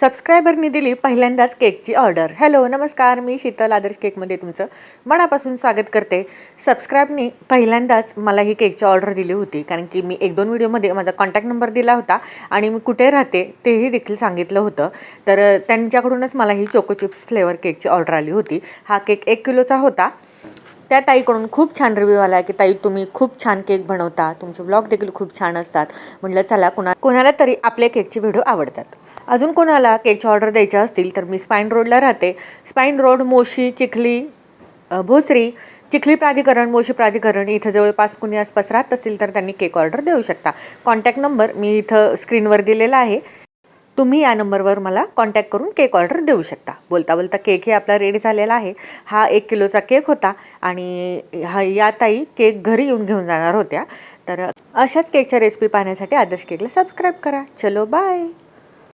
सबस्क्रायबरनी दिली पहिल्यांदाच केकची ऑर्डर. हॅलो नमस्कार मी शीतल आदर्श केकमध्ये तुमचं मनापासून स्वागत करते. सबस्क्राईबनी पहिल्यांदाच मला ही केकची ऑर्डर दिली होती कारण की मी एक दोन व्हिडिओमध्ये माझा कॉन्टॅक्ट नंबर दिला होता आणि मी कुठे राहते तेही देखील सांगितलं होतं. तर त्यांच्याकडूनच मला ही चोको चिप्स फ्लेवर केकची ऑर्डर आली होती. हा केक एक किलोचा होता. त्या ताईकडून खूप छान रिव्ह्यू आला की ताई तुम्ही खूप छान केक बनवता. तुमचे ब्लॉग देखील खूप छान असतात. म्हटलं चला कुणा कोणाला तरी आपल्या केकचे व्हिडिओ आवडतात. अजून कोणाला केकची ऑर्डर द्यायच्या असतील तर मी स्पाईन रोडला राहते. स्पाईन रोड मोशी चिखली भोसरी चिखली प्राधिकरण मोशी प्राधिकरण इथं जवळपास कुणी आसपास राहत असेल तर त्यांनी केक ऑर्डर देऊ शकता. कॉन्टॅक्ट नंबर मी इथं स्क्रीनवर दिलेला आहे. तुम्ही या नंबरवर मला कॉन्टॅक्ट करून केक ऑर्डर देऊ शकता. बोलता बोलता केकही आपला रेडी झालेला आहे. हा एक किलोचा केक होता आणि हा या ताई केक घरी येऊन घेऊन जाणार होत्या. तर अशाच केकच्या रेसिपी पाहण्यासाठी आदर्श केकला सबस्क्राईब करा. चलो बाय